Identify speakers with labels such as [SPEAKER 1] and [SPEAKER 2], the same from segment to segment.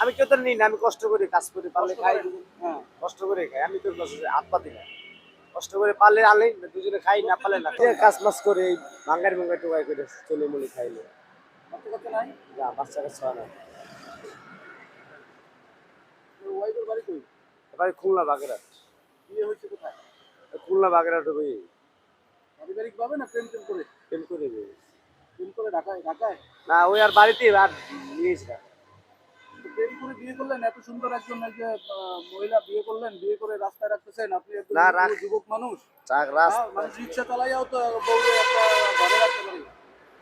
[SPEAKER 1] আমি কেউ তো নিই না আমি কষ্ট করে কাজ করে পারলে খাই।
[SPEAKER 2] হ্যাঁ
[SPEAKER 1] কষ্ট করে খাই। আমি তোর কাছে হাত পাতি না। কষ্ট করে পারলে আনলে দুজনে খাই না পারলে না কাজ মাস করে এই ভাঙ্গারি টোকাই করে চলে মুলি খাইলে। না বাচ্চা কাচ্চা হয় না।
[SPEAKER 2] বাড়ি
[SPEAKER 1] এবারে খুলনা বাগেরহাট।
[SPEAKER 2] বিয়ে হয়েছে কোথায়?
[SPEAKER 1] খুলনা বাগেরহাট ওই।
[SPEAKER 2] পারিবারিক ভাবে না প্রেম প্রেম করে?
[SPEAKER 1] প্রেম করে।
[SPEAKER 2] প্রেম করে ঢাকায় ঢাকায়?
[SPEAKER 1] না ওই আর বাড়িতে আর নিয়েছি না।
[SPEAKER 2] তো প্রেম করে বিয়ে করলেন? এত সুন্দর একজন যে মহিলা বিয়ে করলেন বিয়ে করে রাস্তায় রাখতেছেন। আপনি একজন
[SPEAKER 1] না,
[SPEAKER 2] যুবক-
[SPEAKER 1] রাখ-
[SPEAKER 2] যুবক মানুষ। হ্যাঁ, মানুষ রিক্সা চালাইয়াও তো বউরে একটা ঘরে রাখতে পারি।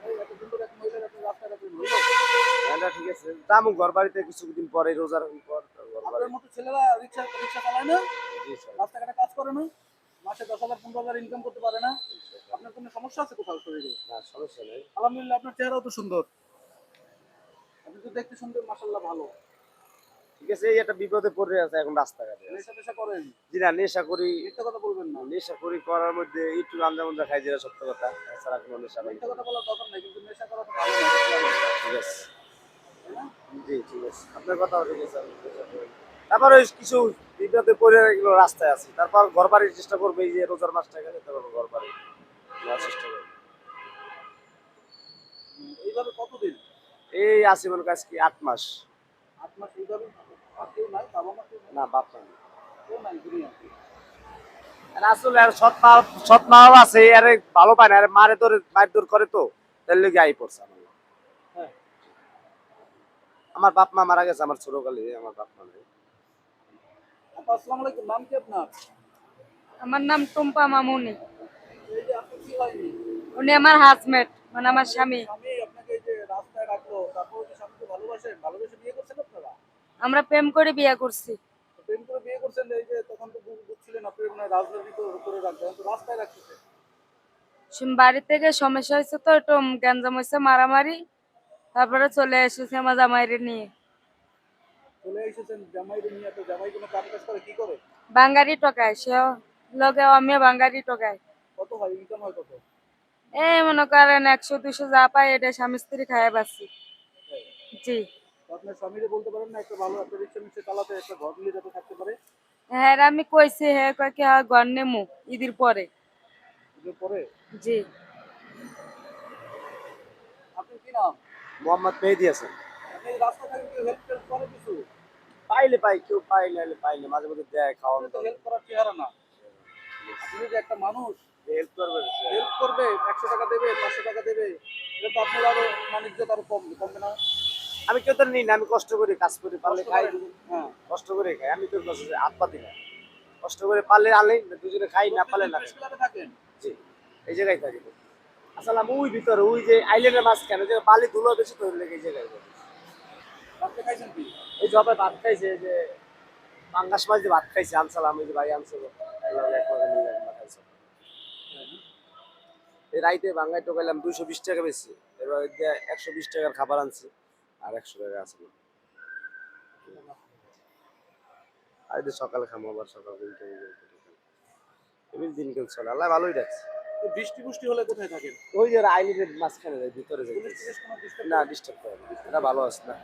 [SPEAKER 2] এই এত সুন্দর এক মহিলার আপনি রাস্তায় রাখবেন হইল?
[SPEAKER 1] হ্যাঁ ঠিক আছে। যাব ঘর বাড়িতে কিছুদিন পরে রোজার পর ঘর বাড়ি
[SPEAKER 2] আপনার মতো ছেলেরা রিক্সা রিক্সা চালায় না?
[SPEAKER 1] জি স্যার।
[SPEAKER 2] রাস্তাঘাটে কাজ করে না? মাসে দশ হাজার পনেরো হাজার ইনকাম করতে পারে না? আপনার কোনো সমস্যা আছে কোথাও শরীরে?
[SPEAKER 1] না সমস্যা নেই।
[SPEAKER 2] আলহামদুলিল্লাহ আপনার চেহারাও তো সুন্দর। আপনি তো দেখতে সুন্দর মাসাল্লাহ ভালো।
[SPEAKER 1] ঠিক আছে এই একটা বিপদে পড়ে আছে এখন রাস্তাঘাটে।
[SPEAKER 2] নেশা টেশা করেন?
[SPEAKER 1] জি না নেশা করি
[SPEAKER 2] মিথ্যা কথা বলবেন না।
[SPEAKER 1] নেশা করি করার মধ্যে একটু মন্দা খাই যেটা সত্য কথা এছাড়া কোনো নেশা নেই।
[SPEAKER 2] মিথ্যা কথা বলার দরকার নাই কিন্তু নেশা করা তো ভালো না।
[SPEAKER 1] ঠিক আছে। জি ঠিক আছে। আপনার কথাও ঠিক আছে আমি তারপর ওই কিছু বিপদে পড়ে এগুলো রাস্তায় আছি। তারপর ঘর বাড়ির চেষ্টা করব এই যে রোজার মাসটা গেলে তারপর ঘর বাড়ি চেষ্টা করব।
[SPEAKER 2] এইভাবে কতদিন?
[SPEAKER 1] এই আছি মনে কাজ কি আট মাস।
[SPEAKER 2] আট মাস এইভাবে? আর কেউ নাই বাবা মা কেউ নাই
[SPEAKER 1] না বাপ নাই।
[SPEAKER 2] কেউ নাই দুনিয়াতে
[SPEAKER 1] আর আসলে আর সৎ মা সৎ মাও আছে আরে ভালো পায় না আরে মারে তোর মায়ের দূর করে তো তার লেগে আই পড়ছে আমার আমার বাপ মা মারা গেছে আমার ছোটকালে আমার বাপ মা
[SPEAKER 2] আসসালামু আলাইকুম নাম কি আপনার?
[SPEAKER 3] আমার নাম টুম্পা মামুনি।
[SPEAKER 2] এই যে আপনি কি হয়নি
[SPEAKER 3] উনি আমার হাজবেন্ড মানে আমার স্বামী।
[SPEAKER 2] আপনাকে এই যে রাস্তায় রাখল তারপর ভালোবেসে বিয়ে
[SPEAKER 3] আমরা প্রেম করে বিয়ে করছি।
[SPEAKER 2] প্রেম করে বিয়ে করছেন এই যে তখন তো বুঝছিলেন আপনি মানে রাজনীতি করে রাখবেন তো রাস্তায় রাখতেছে?
[SPEAKER 3] বাড়ি থেকে সমস্যা হয়েছে তো একটু গ্যাঞ্জাম হয়েছে মারামারি তারপরে চলে এসেছে আমার জামাইরে নিয়ে।
[SPEAKER 2] চলে এসেছেন জামাই নিয়ে তো জামাই কোনো কাজ কাজ করে কি করে?
[SPEAKER 3] বাঙ্গারি টকায় সে লগে আমি বাঙ্গারি টকায়
[SPEAKER 2] কত হয় ইনকাম হয় কত?
[SPEAKER 3] এই মনে করেন একশো দুশো যা পাই এটা স্বামী স্ত্রী খায় পাচ্ছি জি।
[SPEAKER 2] তো আপনার স্বামীরে বলতে পারেন না একটা ভালো একটা রিক্সা মিক্সা চালাতে একটা ঘর নিয়ে যাতে থাকতে পারে?
[SPEAKER 3] হ্যাঁ আমি কইছি হ্যাঁ কয় কি হ্যাঁ ঘর নেমু ঈদের পরে। জি।
[SPEAKER 2] আপনি কি নাম?
[SPEAKER 1] মোহাম্মদ মেহেদি আছেন
[SPEAKER 2] আপনি রাস্তা থেকে হেল্প টেল্প করে কিছু?
[SPEAKER 1] পাইলে পাই কেউ পাই নাইলে পাই না মাঝে দেয়
[SPEAKER 2] আপনি তো হেল্প করার চেহারা না। আপনি যে একটা মানুষ
[SPEAKER 1] হেল্প করবে
[SPEAKER 2] হেল্প করবে একশো টাকা দেবে পাঁচশো টাকা দেবে এটা তো আপনার আরও কমবে না।
[SPEAKER 1] তো নিই না আমি কষ্ট করে কাজ করে পারলে খাই।
[SPEAKER 2] হ্যাঁ
[SPEAKER 1] কষ্ট করে খাই। আমি কাছে হাত পাতি না। কষ্ট করে পারলে আনলে দুজনে খাই না পারলে না জি এই জায়গায় থাকি। আসলে আমি ওই ভিতরে ওই যে আইল্যান্ডের মাছ কেন যে বালি ধুলো বেশি তো লেগে এই জায়গায়। এই জবে ভাত খাইছে যে পাঙ্গাস মাছ দিয়ে ভাত খাইছে আনসালাম এই যে ভাই আনছিল এই রাইতে বাঙ্গাই টোকাইলাম দুইশো বিশ টাকা বেশি। এবার একশো বিশ টাকার খাবার আনছি। আর একশো টাকা আছে আর এই যে সকালে খামো আবার সকাল দিনকে এমনি দিন কেউ চলে আল্লাহ ভালোই রাখছে।
[SPEAKER 2] বৃষ্টি বৃষ্টি হলে কোথায় থাকেন?
[SPEAKER 1] ওই যে আইলিনের মাঝখানে যায় ভিতরে যায়। না ডিস্টার্ব করে না। এটা ভালো আছে না।